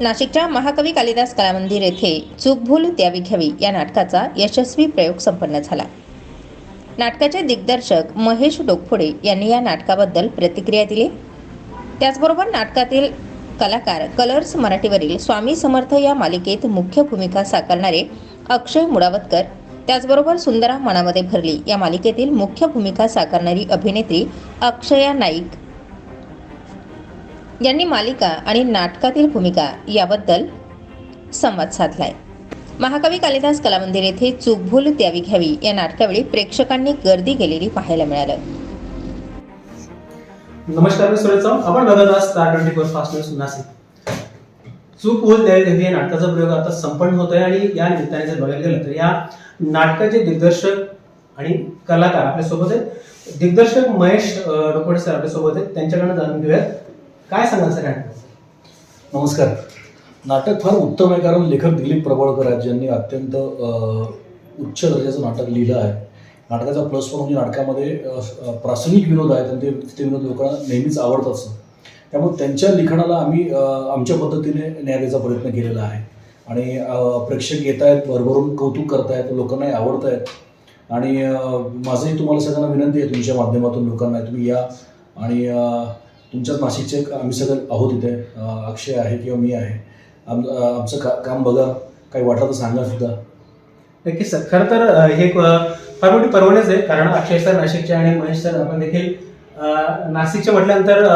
नाशिकच्या महाकवी कालिदास कलामंदिर येथे चूक भूल द्यावी घ्यावी या नाटकाचा यशस्वी प्रयोग संपन्न झाला. नाटकाचे दिग्दर्शक महेश डोकफोडे यांनी या नाटकाबद्दल प्रतिक्रिया दिली. त्याचबरोबर नाटकातील कलाकार कलर्स मराठीवरील स्वामी समर्थ या मालिकेत मुख्य भूमिका साकारणारे अक्षय मुडावतकर त्याचबरोबर सुंदरा मनामध्ये भरली या मालिकेतील मुख्य भूमिका साकारणारी अभिनेत्री अक्षया नाईक यांनी मालिका आणि नाटकातील भूमिका याबद्दल संवाद साधलाय. महाकवी कालिदास कलामंदिर येथे चूकभूल द्यावी घ्यावी या नाटकावेळी प्रेक्षकांनी गर्दी केलेली पाहायला मिळालं. नमस्कार मी सुरेश चव्हाण. आपण बघत आहात star twenty four fast news Nashik. चूक होल द्यावी घ्यावी या नाटकाचा प्रयोग आता संपन्न होतोय आणि या निमित्ताने जर बघायला गेलं तर या नाटकाचे दिग्दर्शक आणि कलाकार आपल्यासोबत आहेत. दिग्दर्शक महेश रोकडे सर आपल्यासोबत आहेत. त्यांच्याकडनं जाणून घेऊयात. काय सांगाल सर नमस्कार. नाटक फार उत्तम आहे कारण लेखक दिलीप प्रबळकर आहेत ज्यांनी अत्यंत उच्च दर्जाचं नाटक लिहिलं आहे. नाटकाचा प्लस पॉईंट म्हणजे नाटकामध्ये प्रासंगिक विनोद आहेत आणि ते ते विनोद लोकांना नेहमीच आवडत असतं त्यामुळे त्यांच्या लिखाणाला आम्ही आमच्या पद्धतीने न्याय द्यायचा प्रयत्न केलेला आहे. आणि प्रेक्षक येत आहेत भरभरून कौतुक करतायत लोकांनाही आवडत आहेत आणि माझंही तुम्हाला सगळ्यांना विनंती आहे तुमच्या माध्यमातून लोकांना तुम्ही या. आणि तुमच्याच नाशिकचे आम्ही सगळे आहोत इथे. अक्षय आहे किंवा मी आहे. आम आमचं का काम बघा. काही वाटलं तर सांगा सुद्धा. नक्कीच सर. खरं तर हे फार मोठी परवडच आहे. कारण अक्षय सर नाशिकचे आणि महेश सर आपण देखील नाशिकचे म्हटल्यानंतर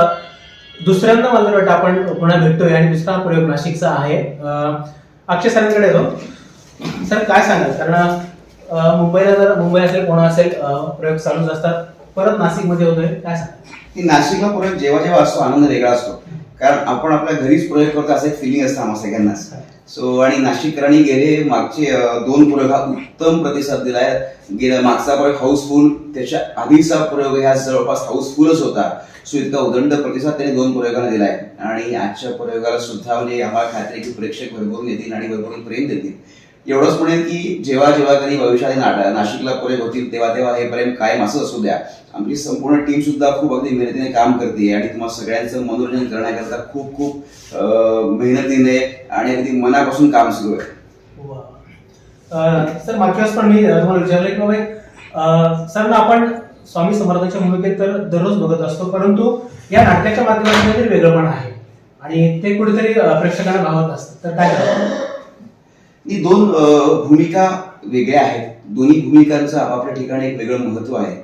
दुसऱ्यांदा मला वाटतं आपण पुन्हा भेटतोय. आणि दुसरा प्रयोग नाशिकचा आहे. अक्षय सरांकडे येतो सर काय सांगाल? कारण मुंबईला जर मुंबई असेल कोणा असेल प्रयोग चालूच असतात. परत नाशिकमध्ये होतोय. काय सांगा की नाशिकला प्रयोग जेव्हा जेव्हा असतो आनंद वेगळा असतो. कारण आपण आपल्या घरीच प्रयोग करतो असं एक फिलिंग असतं आम्हाला सगळ्यांनाच. सो आणि नाशिककरांनी गेले मागचे दोन प्रयोग हा उत्तम प्रतिसाद दिलाय गेला मागचा प्रयोग हाऊसफुल त्याच्या आधीचा प्रयोग ह्या जवळपास हाऊसफुलच होता. सो इतका उदंड प्रतिसाद त्यांनी दोन प्रयोगाला दिलाय. आणि आजच्या प्रयोगाला सुद्धा म्हणजे आम्हाला खात्री की प्रेक्षक भरभरून येतील आणि भरभरून प्रेम देतील. एवढंच म्हणेन की जेव्हा जेव्हा कधी भविष्यात नाटक नाशिकला प्रयोग होतील तेव्हा तेव्हा हे प्रेम कायम असं असू द्या. आमची संपूर्ण टीम सुद्धा खूप अगदी मेहनतीने काम करते आणि तुम्हाला सगळ्यांचं मनोरंजन करण्याकरता खूप खूप मेहनतीने आणि अगदी मनापासून काम सुरू आहे. सर मागच्या वेळेस पण मी तुम्हाला विचारलं की बाबा सर ना आपण स्वामी समर्थांच्या भूमिकेत तर दररोज बघत असतो परंतु या नाटकाच्या माध्यमातून वेगळं पण आहे. आणि ते कुठेतरी प्रेक्षकांना भावत असतं. तर काय करावं? ही दोन भूमिका वेगळ्या आहेत. दोन्ही भूमिकांचं आपापल्या ठिकाणी एक वेगळं महत्त्व आहे.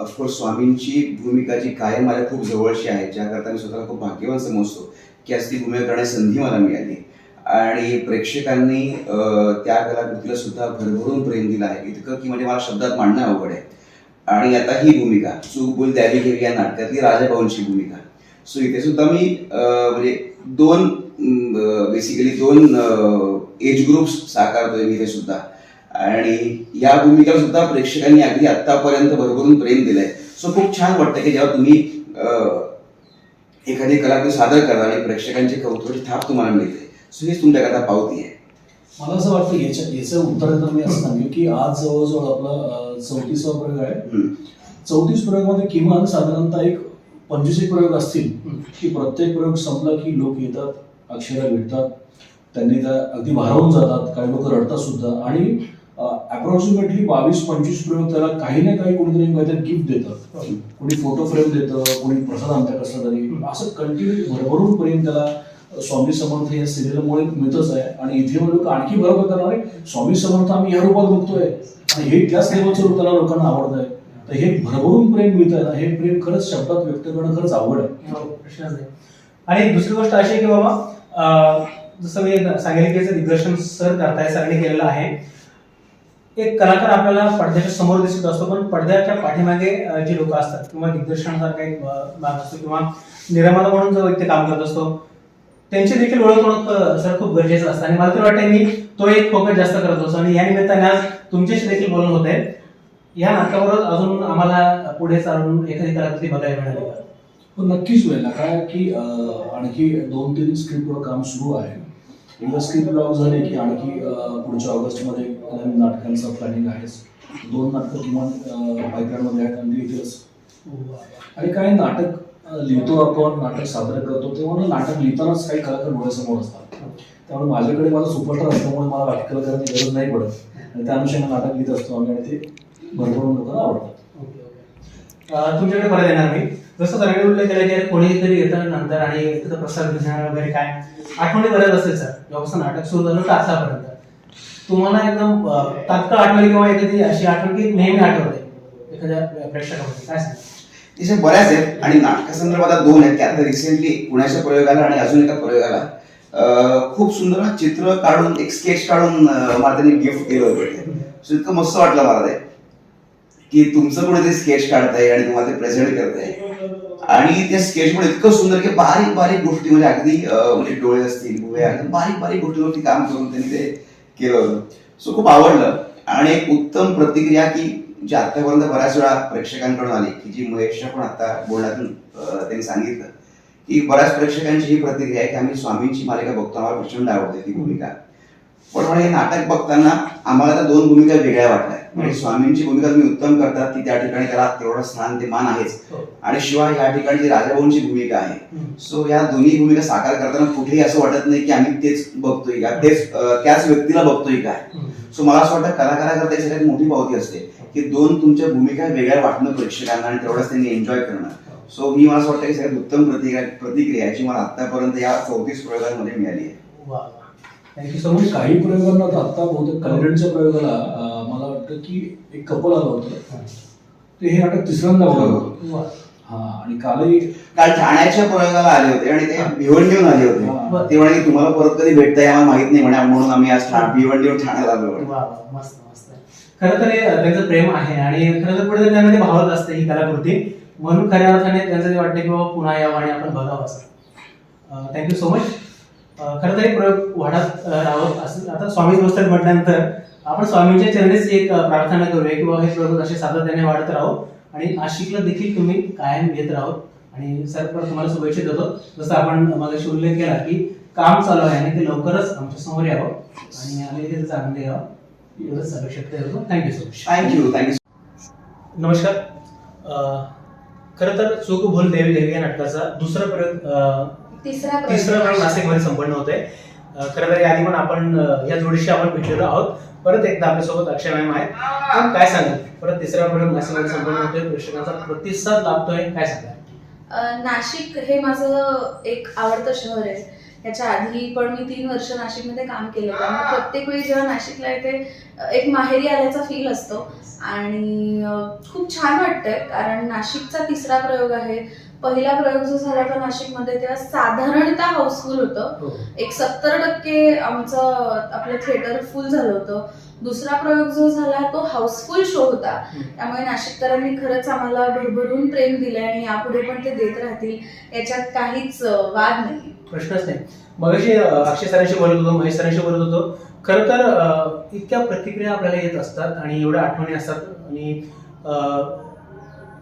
ऑफकोर्स स्वामींची भूमिका जी कायम माझ्या खूप जवळची आहे ज्याकरता मी स्वतःला खूप भाग्यवान समजतो की आज ती भूमिका करण्याची संधी मला मिळाली. आणि प्रेक्षकांनी त्या कलाकृतीला सुद्धा भरभरून प्रेम दिलं आहे. इतकं की म्हणजे मला शब्दात मांडणं अवघड आहे. आणि आता ही भूमिका चूक बोल द्यावी घेवी या नाटकातली राजाभाऊंची भूमिका. सो इथे सुद्धा मी म्हणजे दोन बेसिकली दोन एज ग्रुप्स साकारतोय मी इथे सुद्धा. आणि या भूमिकेला सुद्धा प्रेक्षकांनी अगदी आतापर्यंत भरभरून प्रेम दिलंय. सो खूप छान वाटतं की जेव्हा तुम्ही एखादी कलाकृती सादर करता आणि प्रेक्षकांची कौतुकाची थाप तुम्हाला मिळते. सो हीच तुमच्याकरता पावती आहे. मला असं वाटतं याच्या याचं उत्तर तर मी असं सांगेन की आज जवळजवळ आपला चौतीसवा प्रयोग आहे. चौतीस प्रयोगामध्ये किमान साधारणतः एक पंचवीस प्रयोग असतील की प्रत्येक प्रयोग संपला की लोक येतात अक्षरा भेटतात त्यांनी त्या अगदी भारावून जातात काही लोक रडतात सुद्धा. आणि अप्रॉक्सिमेटली बावीस पंचवीस प्रयोग त्याला काही ना काही कोणीतरी काहीतरी गिफ्ट देतात. कोणी फोटो फ्रेम देतं कोणी प्रसाद आणतं कसला तरी. असं कंटिन्यू भरभरून प्रेम त्याला स्वामी समर्थ या सिरियलमुळे मिळतच आहे. आणि इथे लोक आणखी बरोबर करणार आहे. स्वामी समर्थ आम्ही या रूपात बघतोय. आणि हे त्याच लेवलचं रूप त्याला लोकांना आवडत आहे. तर हे भरभरून प्रेम मिळत आहे. ना हे प्रेम खरंच शब्दात व्यक्त करणं खरंच आवड आहे. हो, आणि दुसरी गोष्ट अशी आहे की बाबा जसं मी सांगितलं की दिग्दर्शन सर करताय सरांनी केलेलं आहे. एक कलाकार आपल्याला पडद्याच्या समोर दिसत असतो पण पडद्याच्या पाठीमागे जे जी लोक असतात किंवा दिग्दर्शनासारखा एक भाग असतो किंवा निर्माता म्हणून जो व्यक्ती काम करत असतो त्यांची देखील ओळख ओळख सर खूप गरजेचं असतं. आणि मला तर वाटतं मी तो एक फोकस जास्त करत असतो. आणि या निमित्ताने आज तुमच्याशी देखील बोलणं होत आहे या नाटकाबरोबर अजून आम्हाला पुढे चालून एखादी कलाकृती बघायला मिळाली का? हो, नक्कीच वेळ काय की आणखी दोन तीन स्क्रिप्टवर काम सुरू आहे. एकदा ब्लॉक लॉक झाले की आणखी पुढच्या ऑगस्टमध्ये नवीन नाटकांचं प्लॅनिंग आहेच दोन नाटकं किमान पाईपलाईनमध्ये आहेत आणि ते आणि काय नाटक लिहितो आपण नाटक सादर करतो तेव्हा नाटक लिहितानाच काही कलाकार डोळ्यासमोर असतात. त्यामुळे माझ्याकडे माझा सुपरस्टार असल्यामुळे मला वाटक करायची गरज नाही पडत. आणि त्या अनुषंगाने नाटक लिहित असतो आम्ही आणि ते भरभरून लोकांना आवडतात तुमच्याकडे परत येणार मी. जसं सगळे उल्लेख केला की अरे कोणीतरी येतं नंतर आणि तिथं प्रसाद घेणार वगैरे काय आठवणी बऱ्याच असेल सर. जेव्हा नाटक सुरू झालं तर आतापर्यंत. तुम्हाला एकदम तात्काळ आठवली किंवा एखादी अशी आठवण की नेहमी आठवते एखाद्या प्रेक्षकामध्ये. काय सांग तिथे बऱ्याच आहेत आणि नाटकासंदर्भात दोन आहेत. त्यात रिसेंटली पुण्याच्या प्रयोगाला आणि अजून एका प्रयोगाला. खूप सुंदर चित्र काढून एक स्केच काढून मला त्यांनी गिफ्ट केलं होतं. इतकं मस्त वाटलं मला ते. की तुमचं कोणीतरी स्केच काढताय आणि तुम्हाला ते प्रेझेंट करताय. आणि त्या स्केचमुळे इतकं सुंदर की बारीक बारीक गोष्टी म्हणजे अगदी म्हणजे डोळे असतील बारीक बारीक गोष्टीवरती काम करून त्यांनी ते केलं होतं. सो खूप आवडलं. आणि एक उत्तम प्रतिक्रिया की जी आतापर्यंत बऱ्याच वेळा प्रेक्षकांकडून आली की जी महेशच्या पण आता बोलण्यातून त्यांनी सांगितलं की बऱ्याच प्रेक्षकांची ही प्रतिक्रिया आहे की आम्ही स्वामींची मालिका बघतो आम्हाला प्रचंड आवडते ती भूमिका. पण हे नाटक बघताना आम्हाला त्या दोन भूमिका वेगळ्या वाटल्या. म्हणजे स्वामींची भूमिका तुम्ही उत्तम करतात की त्या ठिकाणी त्याला तेवढं स्थान ते मान आहेच. हो. आणि शिवाय या ठिकाणी जी राजाभाऊंची भूमिका आहे सो या दोन्ही भूमिका साकार करताना कुठेही असं वाटत नाही की आम्ही तेच बघतोय का? तेच त्याच व्यक्तीला बघतोय काय सो मला असं वाटतं कलाकाराकरता ही सगळ्यात मोठी पावती असते की दोन तुमच्या भूमिका वेगळ्या वाटणं प्रेक्षकांना आणि तेवढंच त्यांनी एन्जॉय करणं. सो ही मला असं वाटतं की सगळ्यात उत्तम प्रतिक्रिया प्रतिक्रिया जी मला आतापर्यंत या चौतीस प्रयोगांमध्ये मिळाली आहे. वा थँक्यू सो म्हणजे मच काही प्रयोगांना आता बहुतेक कंटेंटच्या प्रयोगाला मला वाटतं की एक कपल आलं होतं. ते हे नाटक तिसऱ्यांदा बघायला होतं. वा हा आणि कालही काल ठाण्याच्या प्रयोगाला आले होते आणि ते भिवंडीहून आले हा. होते ते म्हणे की तुम्हाला परत कधी भेटताय आम्हाला माहीत नाही म्हणे म्हणून आम्ही आज भिवंडीहून ठाण्याला आलो. मस्त मस्त. खरं तर हे त्यांचं प्रेम आहे आणि खरं तर पुढे त्यांना ते भावत असते ही कलाकृती. म्हणून खऱ्या अर्थाने त्यांचं ते वाटतं की बाबा पुन्हा यावं आणि आपण बघावं असं. थँक्यू सो मच खरं तर हे प्रयोग वाढत राहावं असं आता स्वामी पुस्तक म्हटल्यानंतर आपण स्वामींच्या चरणीच एक प्रार्थना करूया की बाबा हे प्रयोग असे सातत्याने वाढत राहो आणि नाशिकला देखील तुम्ही कायम येत राहो. आणि सर परत तुम्हाला शुभेच्छा देतो. जसं आपण मगाशी उल्लेख केला की काम चालू आहे आणि ते लवकरच आमच्यासमोर यावं आणि आम्ही त्याचा आनंद घ्यावा. एवढंच अपेक्षित करतो thank you so much thank you thank you नमस्कार. अं, खरं तर चूक भूल देवी देवी या नाटकाचा दुसरा प्रयोग तिसरा तिसरा नाशिकमध्ये संपन्न होत आहे खरं तर याआधी पण आपण अं, या जोडीशी आपण भेटलेलो आहोत. परत एकदा आपल्यासोबत अक्षय मॅम आहे काय सांगाल? परत तिसरा प्रयोग नाशिकमध्ये संपन्न होतोय. प्रेक्षकांचा प्रतिसाद लाभतोय. काय सांगाल? अं, नाशिक हे माझं एक आवडतं शहर आहे. त्याच्या आधी पण मी तीन वर्ष नाशिकमध्ये काम केलं त्यामुळे प्रत्येक वेळी जेव्हा नाशिकला येते अं, एक माहेरी आल्याचा फील असतो. आणि अं, खूप छान वाटतंय. कारण नाशिकचा तिसरा प्रयोग आहे. पहिला प्रयोग जो झाला होता नाशिकमध्ये तेव्हा साधारणतः हाऊसफुल होतं. एक सत्तर टक्के आमचं आपलं थिएटर फुल झालं होतं. दुसरा प्रयोग जो झाला तो हाऊसफुल शो होता. त्यामुळे नाशिककरांनी खरंच आम्हाला भरभरून प्रेम दिलंय आणि यापुढे पण ते देत राहतील. याच्यात काहीच वाद नाही. प्रश्नच नाही. मगाशी अक्षय सरांशी बोलत होतो महेश सरांशी बोलत होतो. खरं तर इतक्या प्रतिक्रिया आपल्याला येत असतात आणि एवढ्या आठवणी असतात. आणि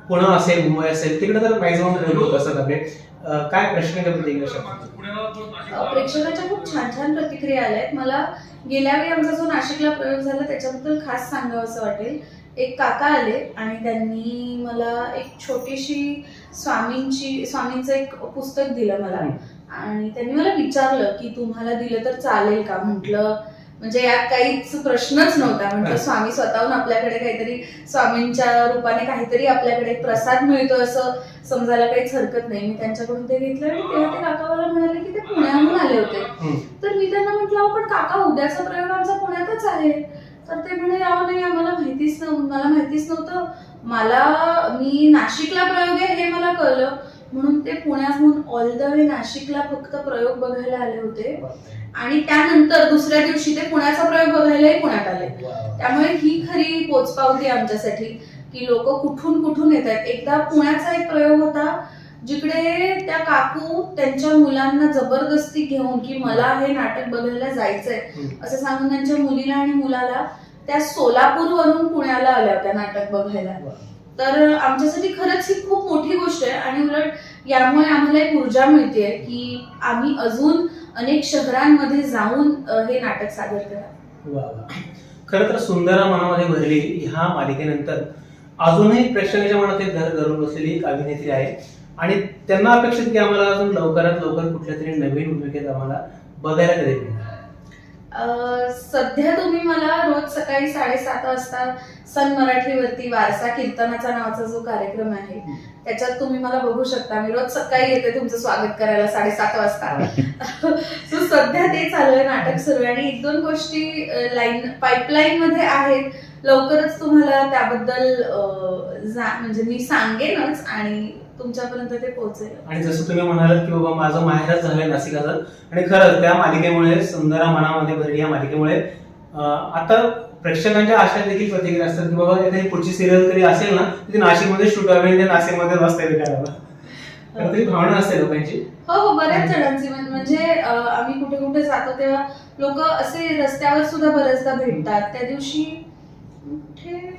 पुणे असेल मुंबई असेल तिकडे तर मॅक्झिमम प्रयोग होत असतात आपले काय प्रश्न प्रेक्षकांच्या खूप छान छान प्रतिक्रिया आल्या आहेत मला गेल्या वेळी आमचा जो नाशिकला प्रयोग झाला त्याच्याबद्दल खास सांगावं असं वाटेल. एक काका आले आणि त्यांनी मला एक छोटीशी स्वामींची स्वामींचं एक पुस्तक दिलं मला. आणि त्यांनी मला विचारलं की तुम्हाला दिलं तर चालेल का? म्हटलं म्हणजे यात काहीच प्रश्नच नव्हता. हा. स्वामी स्वतःहून आपल्याकडे काहीतरी स्वामींच्या रूपाने काहीतरी आपल्याकडे प्रसाद मिळतो असं समजायला काहीच हरकत नाही. मी त्यांच्याकडून ते घेतलं आणि तेव्हा ते काका मला म्हणाले की ते पुण्याहून आले होते. तर मी त्यांना म्हटलं "अहो, पण काका उद्याचा प्रयोग आमचा पुण्यातच आहे. तर ते म्हणे अहो नाही आम्हाला माहितीच नव्हतं मला माहितीच नव्हतं. मला मी नाशिकला प्रयोग आहे हे मला कळलं. म्हणून ते पुण्याहून ऑल द वे नाशिकला फक्त प्रयोग बघायला आले होते. आणि त्यानंतर दुसऱ्या दिवशी ते पुण्याचा प्रयोग बघायलाही पुण्यात आले. त्यामुळे ही खरी पोचपावती आमच्यासाठी की लोक कुठून कुठून येत आहेत एकदा पुण्याचा एक प्रयोग होता जिकडे त्या काकू त्यांच्या मुलांना जबरदस्ती घेऊन की मला हे नाटक बघायला जायचंय. असं सांगून त्यांच्या मुलीला आणि मुलाला त्या सोलापूर वरून पुण्याला आल्या होत्या नाटक बघायला. तर आमच्यासाठी खरंच ही खूप मोठी गोष्ट आहे. आणि उलट यामुळे आम्हाला एक ऊर्जा मिळते की आम्ही अजून अनेक शहरांमध्ये जाऊन हे नाटक सादर करा खर खरं तर सुंदरा मनामध्ये भरली ह्या मालिकेनंतर अजूनही प्रेक्षकांच्या मनात एक घर धरून बसलेली एक अभिनेत्री आहे. आणि त्यांना अपेक्षित की आम्हाला अजून लवकरात लवकर कुठल्या तरी नवीन भूमिकेत आम्हाला बघायला कधी मिळेल. सध्या तुम्ही मला रोज सकाळी साडेसात वाजता सन मराठीवरती वारसा कीर्तनाचा नावाचा जो कार्यक्रम आहे त्याच्यात तुम्ही मला बघू शकता. मी रोज सकाळी येते तुमचं स्वागत करायला साडेसात वाजता. सो सध्या ते चालू आहे नाटक सुरू आहे आणि एक दोन गोष्टी लाईन पाईपलाईन मध्ये आहेत. लवकरच तुम्हाला त्याबद्दल म्हणजे मी सांगेनच आणि तुमच्यापर्यंत ते पोहोचेल. आणि जसं तुम्ही म्हणालात की बाबा माझं माहेरच झालंय नाशिकाचं आणि खरंच त्या मालिकेमुळे सुंदरा मनामध्ये भरली या मालिकेमुळे आता प्रेक्षकांच्या आशा देखील प्रतिक्रिया असतात की बाबा पुढची सिरियल तरी असेल ना ती नाशिकमध्ये शूट व्हावी आणि नाशिकमध्ये वाचता तर तरी भावना असते लोकांची. हो हो बऱ्याच जणांची. म्हण- म्हणजे आम्ही कुठे कुठे जातो तेव्हा लोक असे रस्त्यावर सुद्धा बऱ्याचदा भेटतात. त्या दिवशी कुठे?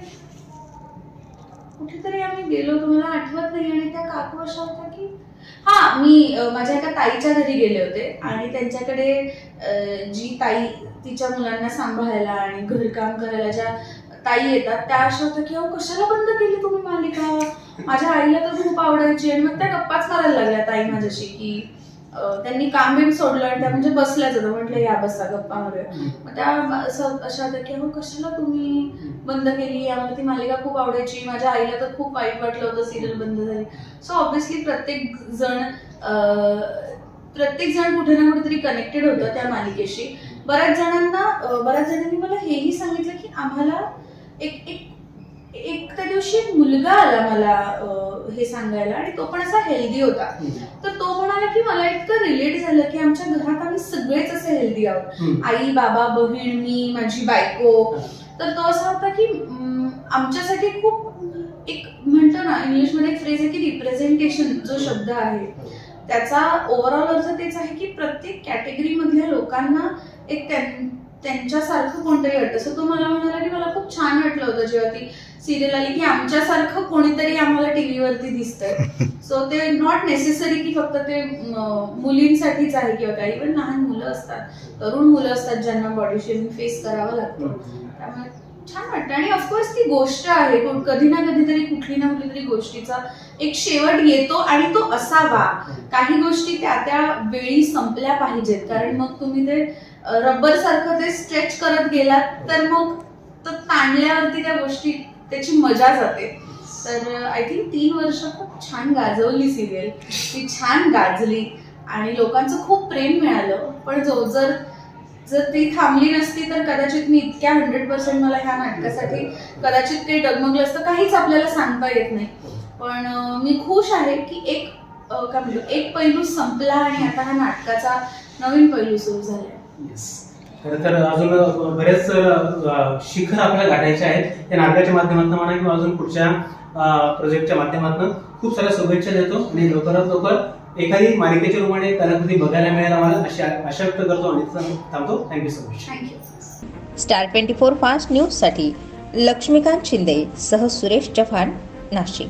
कुठेतरी आम्ही गेलो तुम्हाला आठवत नाही? आणि त्या काकू अशा होत्या की? हा मी माझ्या एका ताईच्या घरी गेले होते. आणि त्यांच्याकडे जी ताई तिच्या मुलांना सांभाळायला आणि घरकाम करायला ज्या ताई येतात त्या अशा होत्या की अहो कशाला बंद केली तुम्ही मालिका? माझ्या आईला तर खूप आवडायची. आणि मग त्या गप्पाच करायला लागल्या ताई माझ्याशी की त्यांनी काम बिम सोडलं आणि त्या म्हणजे बसल्याच होत्या म्हटलं या बसा गप्पा मारूया. मग त्या असं अशा होत्या की अहो कशाला तुम्ही बंद केली? आम्हाला ती मालिका खूप आवडायची. माझ्या आईला तर खूप वाईट वाटलं होतं सिरियल बंद झाली. सो ऑब्व्हियसली प्रत्येक जण प्रत्येक जण कुठे ना कुठेतरी कनेक्टेड होतं त्या मालिकेशी. बऱ्याच जणांना बऱ्याच जणांनी मला हेही सांगितलं की आम्हाला एक एक एक त्या दिवशी एक मुलगा आला मला अं, हे सांगायला आणि तो पण असा हेल्दी होता. तर तो म्हणाला की मला इतकं रिलेट झालं की आमच्या घरात आम्ही सगळेच असे हेल्दी आहोत. आई बाबा बहीण मी माझी बायको. तर तो असा होता की अं, आमच्यासाठी खूप एक म्हणतो ना इंग्लिशमध्ये एक फ्रेज आहे की रिप्रेझेंटेशन जो शब्द आहे. त्याचा ओव्हरऑल अर्थ तेच आहे की प्रत्येक कॅटेगरी मधल्या लोकांना एक त्यां- त्यांच्यासारखं कोणतरी वाटतं. सो तो मला म्हणाला की मला खूप छान वाटलं होतं जेव्हा ती सिरियल आली की आमच्यासारखं कोणीतरी आम्हाला टीव्हीवरती दिसतंय. सो ते नॉट नेसेसरी की फक्त ते मुलींसाठीच आहे किंवा काही पण लहान मुलं असतात तरुण मुलं असतात ज्यांना बॉडी शेमिंग फेस करावं लागतं. त्यामुळे छान वाटतं. आणि ऑफकोर्स ती गोष्ट आहे कधी ना कधीतरी कुठली ना कुठली तरी गोष्टीचा एक शेवट येतो आणि तो असावा. काही गोष्टी त्या त्या वेळी संपल्या पाहिजेत. कारण मग तुम्ही ते रबर सारखं ते स्ट्रेच करत गेलात तर मग ताणल्यावरती त्या गोष्टी त्याची मजा जाते. तर आय थिंक तीन वर्ष खूप छान गाजवली सिरियल ती छान गाजली आणि लोकांचं खूप प्रेम मिळालं. पण जो जर जर ती थांबली नसती तर कदाचित मी इतक्या हंड्रेड पर्सेंट मला ह्या नाटकासाठी कदाचित ते डगमगलं असतं. काहीच आपल्याला सांगता येत नाही. पण मी खुश आहे की एक काय म्हणतो एक पैलू संपला आणि आता हा नाटकाचा नवीन पैलू सुरू झाला खरं तर अजून बरेच शिखर आपल्याला गाठायचे आहेत. या नाटकाच्या माध्यमातून म्हणा किंवा अजून पुढच्या प्रोजेक्टच्या माध्यमातून खूप साऱ्या शुभेच्छा देतो. आणि लवकरात लवकर एखादी मालिकेच्या रूपाने कलाकृती बघायला मिळेल आम्हाला अशी आशा व्यक्त करतो आणि थांबतो. Thank you so much thank you star twenty four fast न्यूजसाठी लक्ष्मीकांत शिंदे सह सुरेश चव्हाण नाशिक.